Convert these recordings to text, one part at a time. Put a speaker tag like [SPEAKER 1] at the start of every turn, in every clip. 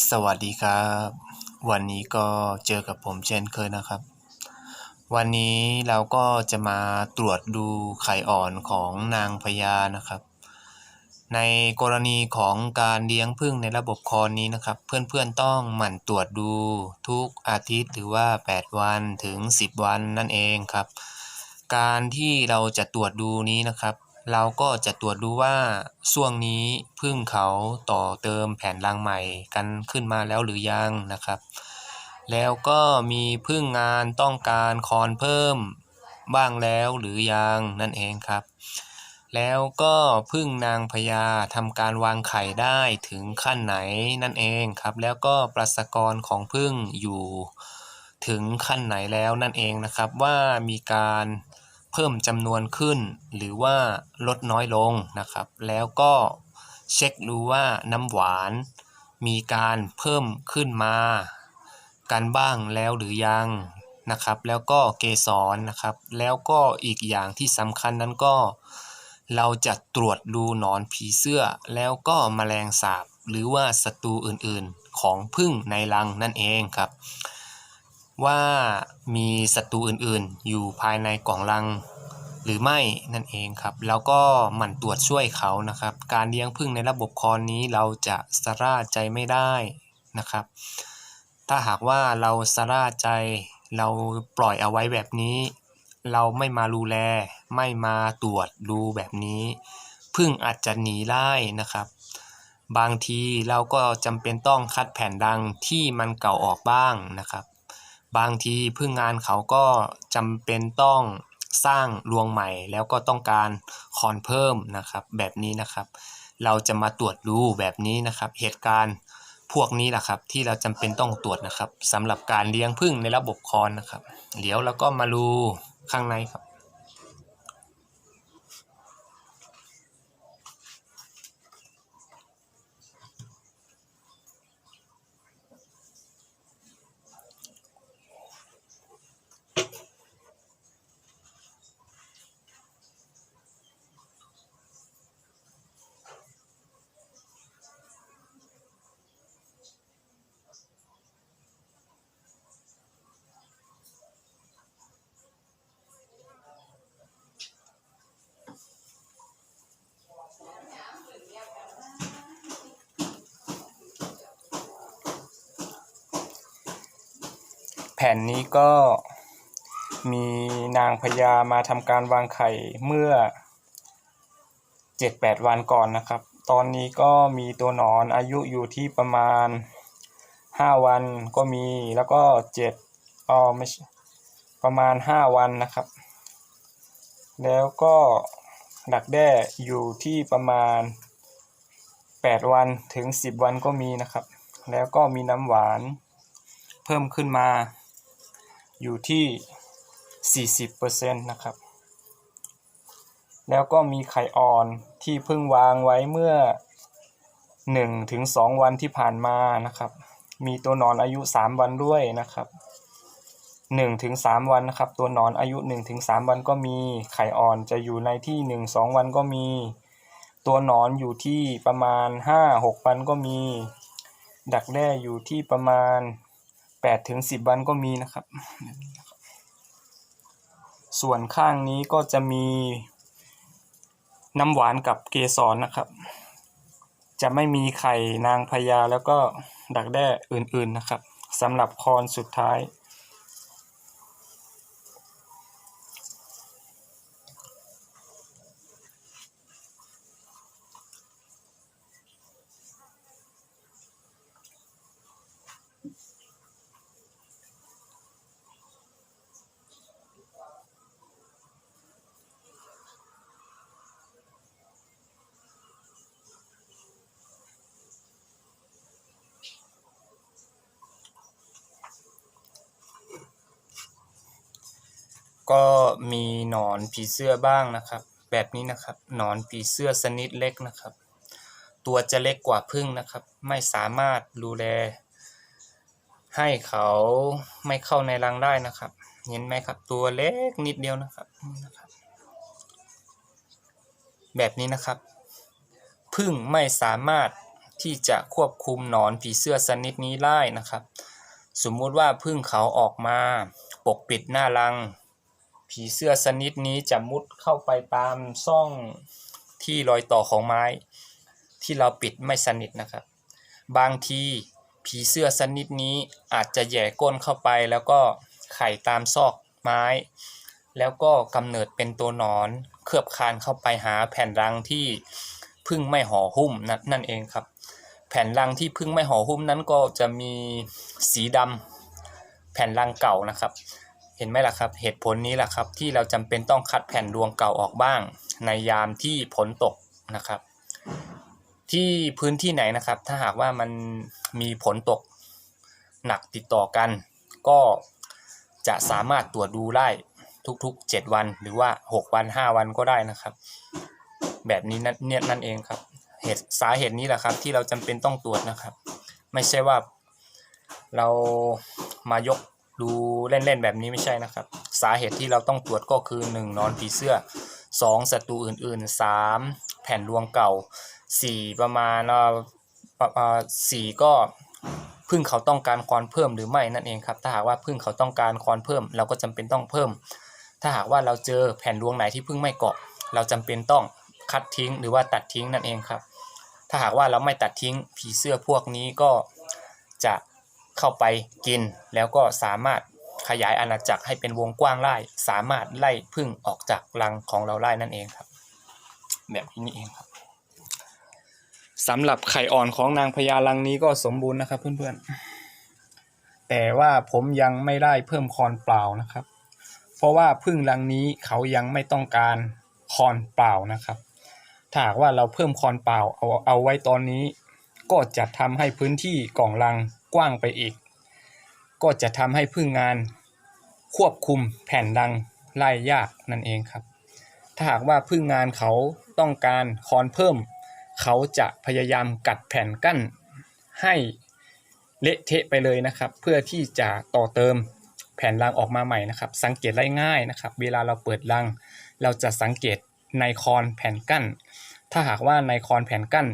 [SPEAKER 1] สวัสดีครับ วันนี้ก็เจอกับผมเช่นเคยนะครับ วันนี้เราก็จะมาตรวจดูไข่อ่อนของนางพญานะครับ ในกรณีของการเลี้ยงผึ้งในระบบคอนนี้นะครับ เพื่อนๆต้องหมั่นตรวจดูทุกอาทิตย์หรือว่า 8 วันถึง 10 วันนั่นเองครับ การที่เราจะตรวจดูนี้นะครับ เราก็จะตรวจดูว่าช่วงนี้พึ่งเขาต่อเติมแผ่นรังใหม่กันขึ้นมาแล้วหรือยังนะครับ แล้วก็มีพึ่งงานต้องการคอนเพิ่มบ้างแล้วหรือยังนั่นเองครับ แล้วก็พึ่งนางพญาทำการวางไข่ได้ถึงขั้นไหนนั่นเองครับ แล้วก็ประชกรของพึ่งอยู่ถึงขั้นไหนแล้วนั่นเองนะครับว่ามีการ เพิ่มจำนวนขึ้น หรือว่าลดน้อยลงนะครับ แล้วก็เช็คดูว่าน้ำหวานมีการเพิ่มขึ้นมากันบ้างแล้วหรือยังนะครับ แล้วก็เกสรนะครับ แล้วก็อีกอย่างที่สำคัญนั้นก็ เราจะตรวจดูหนอนผีเสื้อ แล้วก็แมลงสาบหรือว่าศัตรูอื่นๆของพึ่งในรังนั่นเองครับ ว่ามีศัตรูอื่นๆ อยู่ภายในกล่องรัง หรือไม่นั่นเองครับ แล้วก็หมั่นตรวจช่วยเขานะครับ การเลี้ยงพึ่งในระบบคอนนี้เราจะสะร่าใจไม่ได้นะครับ ถ้าหากว่าเราสะร่าใจเราปล่อยเอาไว้แบบนี้ เราไม่มาดูแล ไม่มาตรวจดูแบบนี้พึ่งอาจจะหนีได้นะครับ บางทีเราก็จำเป็นต้องคัดแผ่นดังที่มันเก่าออกบ้างนะครับ บางทีพึ่งงานเขาก็จำเป็นต้องสร้างรวงใหม่ แล้วก็ต้องการคอนเพิ่มนะครับแบบนี้นะครับ เราจะมาตรวจดูแบบนี้นะครับ เหตุการณ์พวกนี้แหละครับที่เราจำเป็นต้องตรวจนะครับสำหรับการเลี้ยงพึ่งในระบบคอนนะครับเดี๋ยวเราก็มาดูข้างในครับ นนี้ก็มีนางพญามาทำการวางไข่เมื่อ7-8วันก่อนนะครับ ตอนนี้ก็มีตัวหนอนอายุอยู่ที่ประมาณ5วันก็มีแล้วก็7อ๋อไม่ประมาณ5วันนะครับ แล้วก็ดักแด้อยู่ที่ประมาณ8วันถึง10วันก็มีนะครับ แล้วก็มีน้ำหวานเพิ่มขึ้นมา อยู่ที่ 40%นะครับ แล้วก็มีไข่อ่อนที่เพิ่งวางไว้เมื่อ 1-2ถึง2วันที่ผ่านมานะครับ มีตัวนอนอายุ 3 วันด้วยนะครับ 1-3ถึง3วันนะครับ ตัวนอนอายุ1-3ถึง3วันก็มีไข่อ่อนจะอยู่ในที่ 1-2 วันก็มี ตัวนอนอยู่ที่ประมาณ 5-6 วันก็มี ดักแด้อยู่ที่ประมาณ แปดถึงสิบวันก็มีนะครับ ส่วนข้างนี้ก็จะมีน้ำหวานกับเกสรนะครับ จะไม่มีไข่นางพญาแล้วก็ดักแด้อื่นๆนะครับสำหรับคอนสุดท้าย ก็มีหนอนผีเสื้อบ้างนะครับ แบบนี้นะครับหนอนผีเสื้อชนิดเล็กนะครับ ตัวจะเล็กกว่าพึ่งนะครับ ไม่สามารถดูแล ให้เขาไม่เข้าในรังได้นะครับ เห็นไหมครับ ตัวเล็กนิดเดียวนะครับ แบบนี้นะครับ พึ่งไม่สามารถที่จะควบคุมหนอนผีเสื้อชนิดนี้ได้นะครับ สมมุติว่าพึ่งเขาออกมา ปกปิดหน้ารัง ผีเสื้อชนิดนี้จะมุดเข้าไปตามซ่องที่รอยต่อของไม้ ที่เราปิดไม่สนิทนะครับ บางทีผีเสื้อชนิดนี้อาจจะแย่ก้นเข้าไปแล้วก็ไข่ตามซอกไม้ แล้วก็กำเนิดเป็นตัวหนอนเคลือบคานเข้าไปหาแผ่นรังที่พึ่งไม่ห่อหุ้มนั่นนั่นเองครับ แผ่นรังที่พึ่งไม่ห่อหุ้มนั้นก็จะมีสีดำแผ่นรังเก่านะครับ ห็นไหมล่ะครับ เหตุผลนี้แหละครับที่เราจำเป็นต้องคัดแผ่นรวงเก่าออกบ้าง ในยามที่ฝนตกนะครับ ที่พื้นที่ไหนนะครับ ถ้าหากว่ามันมีฝนตกหนักติดต่อกัน ก็จะสามารถตรวจดูได้ทุกๆ 7 วันหรือว่า 6 วัน 5 วันก็ได้นะครับ แบบนี้นั่นเนี่ยนั่นเองครับเหตุสาเหตุนี้แหละครับ ที่เราจำเป็นต้องตรวจนะครับ ไม่ใช่ว่าเรามายก ดูเล่นๆแบบนี้ไม่ใช่นะครับ สาเหตุที่เราต้องตรวจก็คือ 1 นอนผีเสื้อ 2ศัตรูอื่นๆ 3 แผ่นรวงเก่า 4 ประมาณเอ่อเอ่อสี่ก็พึ่งเขาต้องการควอนเพิ่มหรือไม่นั่นเองครับ ถ้าหากว่าพึ่งเขาต้องการควอนเพิ่ม เราก็จำเป็นต้องเพิ่ม ถ้าหากว่าเราเจอแผ่นรวงไหนที่พึ่งไม่เกาะ เราจำเป็นต้องคัดทิ้งหรือว่าตัดทิ้งนั่นเองครับ ถ้าหากว่าเราไม่ตัดทิ้งผีเสื้อพวกนี้ก็จะ เข้าไปกิน แล้วก็สามารถขยายอาณาจักรให้เป็นวงกว้างไล่สามารถไล่พึ่งออกจากรังของเราไล่นั่นเองครับ แบบนี้เองครับสำหรับไข่อ่อนของนางพญารังนี้ก็สมบูรณ์นะครับเพื่อนๆ แต่ว่าผมยังไม่ได้เพิ่มคอนเปล่านะครับ เพราะว่าพึ่งรังนี้เขายังไม่ต้องการคอนเปล่านะครับ ถ้าว่าเราเพิ่มคอนเปล่าเอาเอาไว้ตอนนี้ ก็จะทำให้พื้นที่กล่องรังกว้างไปอีก ก็จะทำให้พึ่งงานควบคุมแผ่นรังไล่ยากนั่นเองครับ ถ้าหากว่าพึ่งงานเขาต้องการคอนเพิ่ม เขาจะพยายามกัดแผ่นกั้นให้เละเทะไปเลยนะครับ เพื่อที่จะต่อเติมแผ่นรังออกมาใหม่นะครับ สังเกตได้ง่ายนะครับ เวลาเราเปิดรัง เราจะสังเกตในคอนแผ่นกั้น ถ้าหากว่าในคอนแผ่นกั้น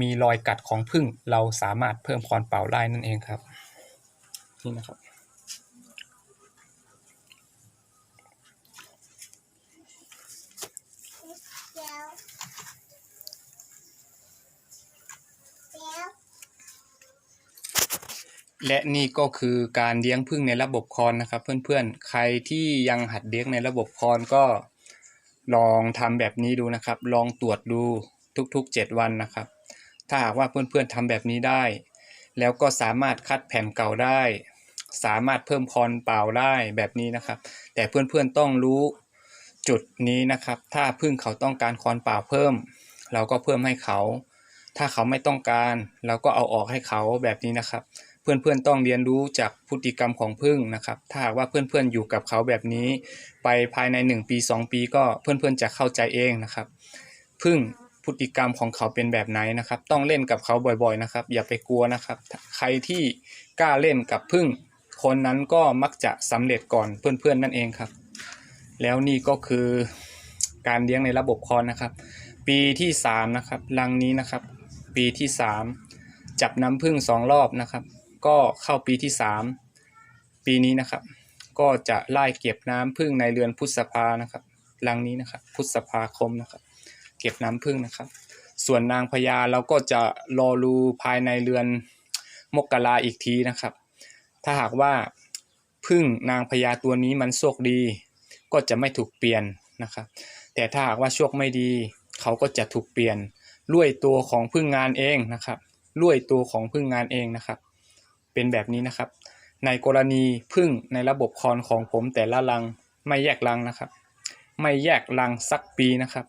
[SPEAKER 1] มีรอยกัดของพึ่งเราสามารถเพิ่มคอนเป่าได้นั่นเองครับ นี่นะครับและนี่ก็คือการเลี้ยงพึ่งในระบบคอนนะครับ เพื่อนๆ ใครที่ยังหัดเลี้ยงในระบบคอนก็ลองทำแบบนี้ดูนะครับ ลองตรวจดูทุกๆ 7 วันนะครับ ถ้าหากว่าเพื่อนๆทำแบบนี้ได้ แล้วก็สามารถคัดแผ่นเก่าได้ สามารถเพิ่มคอนเปล่าได้แบบนี้นะครับ แต่เพื่อนๆต้องรู้จุดนี้นะครับ ถ้าพึ่งเขาต้องการคอนเปล่าเพิ่ม เราก็เพิ่มให้เขา ถ้าเขาไม่ต้องการ เราก็เอาออกให้เขาแบบนี้นะครับ เพื่อนๆต้องเรียนรู้จากพฤติกรรมของพึ่งนะครับ ถ้าหากว่าเพื่อนๆอยู่กับเขาแบบนี้ ไปภายใน 1 ปี 2 ปีก็เพื่อนๆจะเข้าใจเองนะครับ พึ่ง พฤติกรรมของเขาเป็นแบบไหนนะครับ ต้องเล่นกับเขาบ่อยๆนะครับ อย่าไปกลัวนะครับ ใครที่กล้าเล่นกับพึ่ง คนนั้นก็มักจะสำเร็จก่อนเพื่อนๆนั่นเองครับ แล้วนี่ก็คือการเลี้ยงในระบบคอนนะครับ ปีที่3นะครับรังนี้นะครับ ปีที่ 3 จับน้ำพึ่งสองรอบนะครับ ก็เข้าปีที่ 3 ปีนี้นะครับ ก็จะไล่เก็บน้ำพึ่งในเรือนพุทธภานะครับรังนี้นะครับ พุทธภาคมนะครับ ก็บน้ำพึ่งนะครับ ส่วนนางพญาเราก็จะรอรูภายในเรือนมกราอีกทีนะครับ ถ้าหากว่าพึ่งนางพญาตัวนี้มันโชคดี ก็จะไม่ถูกเปลี่ยนนะครับ แต่ถ้าหากว่าโชคไม่ดี เขาก็จะถูกเปลี่ยนด้วยตัวของพึ่งงานเองนะครับด้วยตัวของพึ่งงานเองนะครับ เป็นแบบนี้นะครับ ในกรณีพึ่งในระบบคอนของผมแต่ละรังไม่แยกรังนะครับ ไม่แยกรังสักปีนะครับ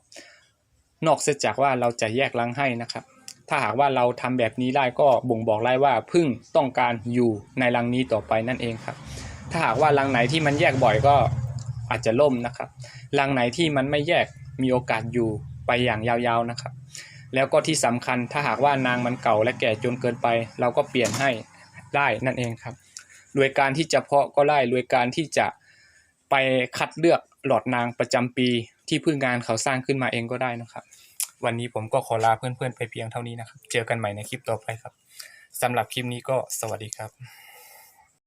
[SPEAKER 1] นอกเสียจากว่าเราจะแยกรังให้นะครับ ถ้าหากว่าเราทำแบบนี้ได้ก็บ่งบอกได้ว่าพึ่งต้องการอยู่ในรังนี้ต่อไปนั่นเองครับ ถ้าหากว่ารังไหนที่มันแยกบ่อยก็อาจจะล่มนะครับรังไหนที่มันไม่แยกมีโอกาสอยู่ไปอย่างยาวๆนะครับ แล้วก็ที่สำคัญถ้าหากว่านางมันเก่าและแก่จนเกินไป เราก็เปลี่ยนให้ได้นั่นเองครับโดยการที่จะเพาะก็ได้โดยการที่จะไปคัดเลือก หลอดนางประจำปีที่พึ่งงานเขาสร้างขึ้นมาเองก็ได้นะครับ วันนี้ผมก็ขอลาเพื่อนๆไปเพียงเท่านี้นะครับ เจอกันใหม่ในคลิปต่อไปครับสำหรับคลิปนี้ก็สวัสดีครับ